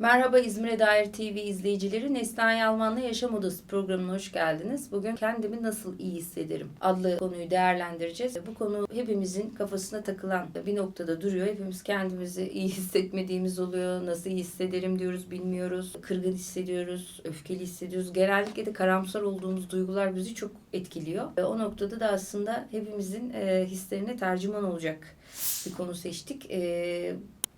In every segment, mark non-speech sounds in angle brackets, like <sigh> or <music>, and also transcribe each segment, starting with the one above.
Merhaba İzmir'e dair TV izleyicileri. Neslihan Yalman'la Yaşam Odası programına hoş geldiniz. Bugün kendimi nasıl iyi hissederim adlı konuyu değerlendireceğiz. Bu konu hepimizin kafasına takılan bir noktada duruyor. Hepimiz kendimizi iyi hissetmediğimiz oluyor. Nasıl iyi hissederim diyoruz bilmiyoruz. Kırgın hissediyoruz, öfkeli hissediyoruz. Genellikle de karamsar olduğumuz duygular bizi çok etkiliyor. O noktada da aslında hepimizin e, hislerine tercüman olacak bir konu seçtik.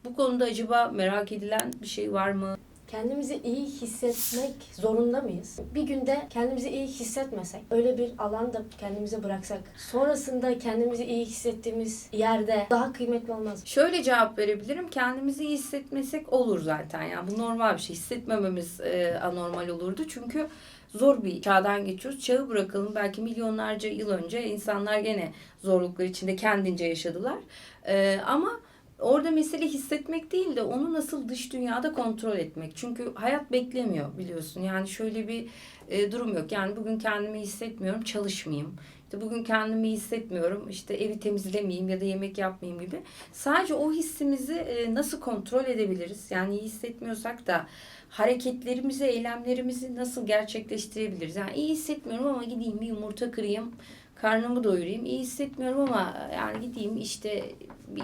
Bu konuda acaba merak edilen bir şey var mı? Kendimizi iyi hissetmek zorunda mıyız? Bir günde kendimizi iyi hissetmesek, öyle bir alanda kendimize bıraksak, sonrasında kendimizi iyi hissettiğimiz yerde daha kıymetli olmaz. mı? Şöyle cevap verebilirim. Kendimizi iyi hissetmesek olur zaten. Yani bu normal bir şey. Hissetmememiz e, anormal olurdu. Çünkü zor bir çağdan geçiyoruz. Çağı bırakalım. Belki milyonlarca yıl önce insanlar gene zorluklar içinde kendince yaşadılar. E, ama orada mesele hissetmek değil de onu nasıl dış dünyada kontrol etmek. Çünkü hayat beklemiyor biliyorsun. Yani şöyle bir e, durum yok. Yani bugün kendimi hissetmiyorum, çalışmayayım. İşte bugün kendimi hissetmiyorum, işte evi temizlemeyeyim ya da yemek yapmayayım gibi. Sadece o hissimizi e, nasıl kontrol edebiliriz? Yani iyi hissetmiyorsak da hareketlerimizi, eylemlerimizi nasıl gerçekleştirebiliriz? Yani iyi hissetmiyorum ama gideyim bir yumurta kırayım, karnımı doyurayım. İyi hissetmiyorum ama yani gideyim işte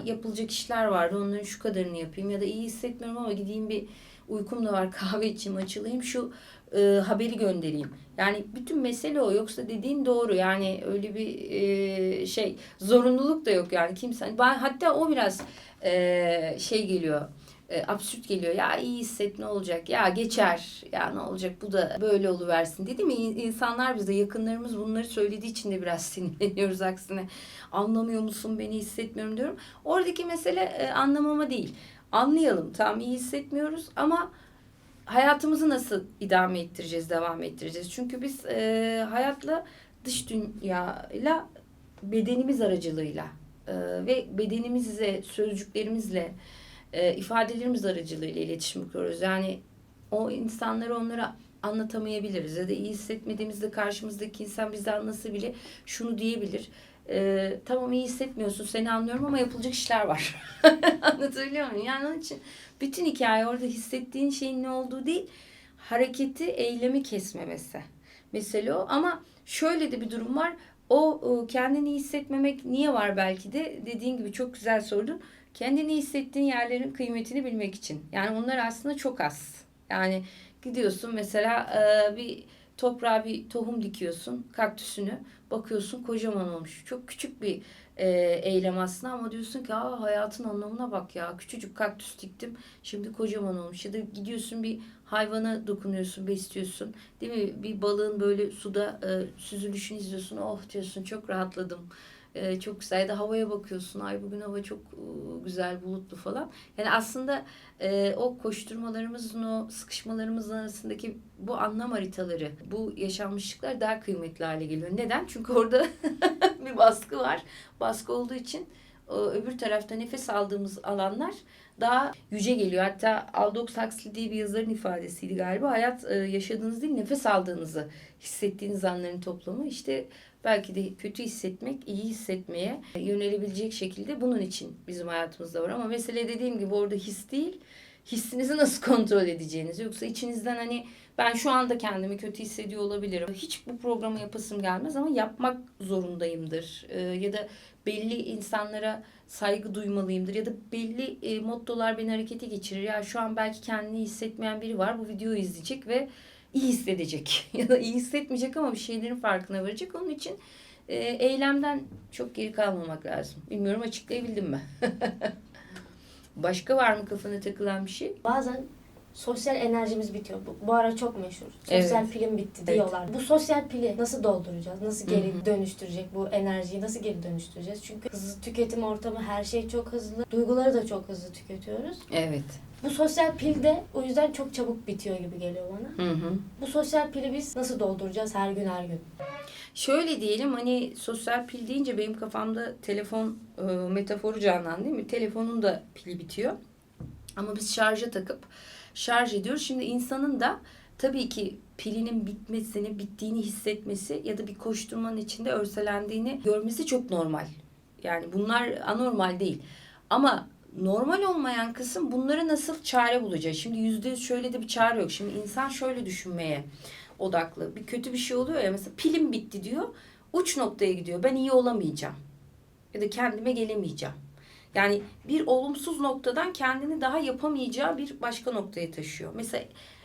yapılacak işler vardı onların şu kadarını yapayım. Ya da iyi hissetmiyorum ama gideyim bir uykum da var <laughs> kahve içeyim açılayım şu e, haberi göndereyim. Yani bütün mesele o. Yoksa dediğin doğru. Yani öyle bir e, şey zorunluluk da yok yani. Kimse ben hatta o biraz e, şey geliyor e, absürt geliyor. Ya iyi hisset ne olacak? Ya geçer. Ya ne olacak? Bu da böyle oluversin dedi mi? İn- İnsanlar bize yakınlarımız bunları söylediği için de biraz <laughs> sinirleniyoruz aksine. Anlamıyor musun? Beni hissetmiyorum diyorum. Oradaki mesele e, anlamama değil. Anlayalım. Tamam iyi hissetmiyoruz ama hayatımızı nasıl idame ettireceğiz, devam ettireceğiz? Çünkü biz e, hayatla dış dünyayla bedenimiz aracılığıyla e, ve bedenimizle, sözcüklerimizle, e, ifadelerimiz aracılığıyla iletişim kuruyoruz. Yani o insanlara onlara anlatamayabiliriz ya da iyi hissetmediğimizde karşımızdaki insan bizi anlasa bile şunu diyebilir. E, tamam iyi hissetmiyorsun seni anlıyorum ama yapılacak işler var. <laughs> Anlatabiliyor muyum? Yani onun için bütün hikaye orada hissettiğin şeyin ne olduğu değil hareketi, eylemi kesmemesi. Mesele o ama şöyle de bir durum var. O kendini hissetmemek niye var belki de dediğin gibi çok güzel sordun. Kendini hissettiğin yerlerin kıymetini bilmek için. Yani onlar aslında çok az. Yani gidiyorsun mesela e, bir toprağa bir tohum dikiyorsun, kaktüsünü. Bakıyorsun kocaman olmuş. Çok küçük bir e, eylem aslında ama diyorsun ki Aa, hayatın anlamına bak ya. Küçücük kaktüs diktim. Şimdi kocaman olmuş. Ya da gidiyorsun bir hayvana dokunuyorsun, besliyorsun. Değil mi? Bir balığın böyle suda e, süzülüşünü izliyorsun. Oh diyorsun çok rahatladım. E, çok güzel. Da havaya bakıyorsun. Ay bugün hava çok e, güzel, bulutlu falan. Yani aslında e, o koşturmalarımızın, o sıkışmalarımızın arasındaki bu anlam haritaları, bu yaşanmışlıklar daha kıymetli hale geliyor. Neden? Çünkü orada <laughs> bir baskı var. Baskı olduğu için öbür tarafta nefes aldığımız alanlar daha yüce geliyor. Hatta Aldous Huxley diye bir yazarın ifadesiydi galiba. Hayat e, yaşadığınız değil, nefes aldığınızı hissettiğiniz anların toplamı. İşte belki de kötü hissetmek, iyi hissetmeye yönelebilecek şekilde bunun için bizim hayatımızda var. Ama mesele dediğim gibi orada his değil, hissinizi nasıl <laughs> kontrol edeceğiniz. Yoksa içinizden hani ben şu anda kendimi kötü hissediyor olabilirim. Hiç bu programı yapasım gelmez ama yapmak zorundayımdır. Ee, ya da belli insanlara saygı duymalıyımdır. Ya da belli e, mottolar beni harekete geçirir. Ya şu an belki kendini hissetmeyen biri var. Bu videoyu izleyecek ve iyi hissedecek. <laughs> ya da iyi hissetmeyecek ama bir şeylerin farkına varacak. Onun için e, eylemden çok geri kalmamak lazım. Bilmiyorum açıklayabildim mi? <laughs> Başka var mı kafana takılan bir şey? Bazen sosyal enerjimiz bitiyor. Bu, bu ara çok meşhur. Sosyal Evet. pilim bitti Evet. diyorlar. Bu sosyal pili nasıl dolduracağız? Nasıl geri Hı hı. dönüştürecek bu enerjiyi? Nasıl geri dönüştüreceğiz? Çünkü hızlı tüketim ortamı her şey çok hızlı. Duyguları da çok hızlı tüketiyoruz. Evet. Bu sosyal pil de o yüzden çok çabuk bitiyor gibi geliyor bana. Hı hı. Bu sosyal pili biz nasıl dolduracağız her gün her gün? Şöyle diyelim hani sosyal pil deyince benim kafamda telefon e, metaforu canlandı değil mi? Telefonun da pili bitiyor. Ama biz şarja takıp şarj ediyoruz. Şimdi insanın da tabii ki pilinin bitmesini, bittiğini hissetmesi ya da bir koşturmanın içinde örselendiğini görmesi çok normal. Yani bunlar anormal değil. Ama Normal olmayan kısım bunları nasıl çare bulacağız? Şimdi yüzde yüz şöyle de bir çare yok. Şimdi insan şöyle düşünmeye odaklı. Bir kötü bir şey oluyor ya mesela pilim bitti diyor. Uç noktaya gidiyor. Ben iyi olamayacağım. Ya da kendime gelemeyeceğim. Yani bir olumsuz noktadan kendini daha yapamayacağı bir başka noktaya taşıyor. Mesela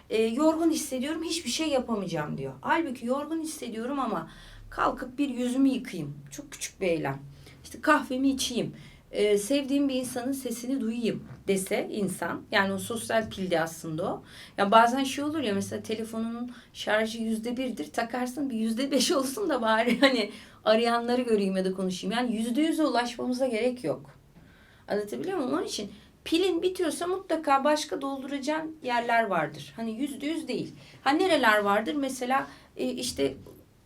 e, yorgun hissediyorum hiçbir şey yapamayacağım diyor. Halbuki yorgun hissediyorum ama kalkıp bir yüzümü yıkayayım. Çok küçük bir eylem. İşte kahvemi içeyim. e, sevdiğim bir insanın sesini duyayım dese insan. Yani o sosyal pilde aslında o. Ya bazen şey olur ya mesela telefonunun şarjı yüzde birdir takarsın bir yüzde beş olsun da bari hani arayanları göreyim ya da konuşayım. Yani yüzde yüze ulaşmamıza gerek yok. Anlatabiliyor muyum? Onun için pilin bitiyorsa mutlaka başka dolduracağın yerler vardır. Hani yüzde yüz değil. Ha nereler vardır? Mesela e, işte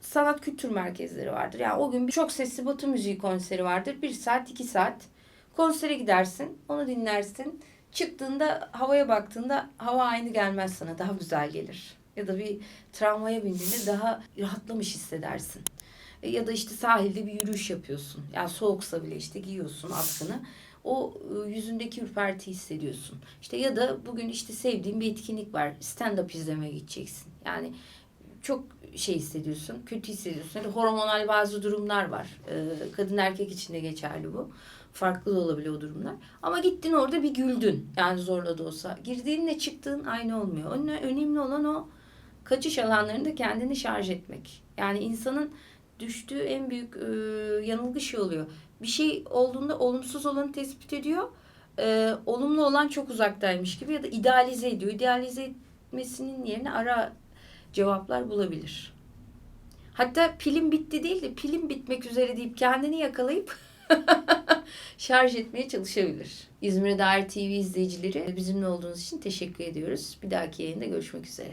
sanat kültür merkezleri vardır. Yani o gün çok sesli batı müziği konseri vardır. Bir saat, iki saat. Konsere gidersin, onu dinlersin. Çıktığında havaya baktığında hava aynı gelmez sana. Daha güzel gelir. Ya da bir tramvaya bindiğinde daha rahatlamış hissedersin. E, Ya da işte sahilde bir yürüyüş yapıyorsun. Yani soğuksa bile işte giyiyorsun atkını. O e, yüzündeki ürperti hissediyorsun. İşte ya da bugün işte sevdiğin bir etkinlik var. Stand-up izlemeye gideceksin. Yani çok şey hissediyorsun, kötü hissediyorsun. Yani hormonal bazı durumlar var. Kadın erkek için de geçerli bu. Farklı da olabiliyor o durumlar. Ama gittin orada bir güldün. Yani zorla da olsa. Girdiğinle çıktığın aynı olmuyor. Öne- Önemli olan o kaçış alanlarında kendini şarj etmek. Yani insanın düştüğü en büyük e, yanılgı şey oluyor. Bir şey olduğunda olumsuz olanı tespit ediyor. E, olumlu olan çok uzaktaymış gibi ya da idealize ediyor. İdealize etmesinin yerine ara cevaplar bulabilir. Hatta pilim bitti değil de pilim bitmek üzere deyip kendini yakalayıp <laughs> şarj etmeye çalışabilir. İzmir'e dair TV izleyicileri bizimle olduğunuz için teşekkür ediyoruz. Bir dahaki yayında görüşmek üzere.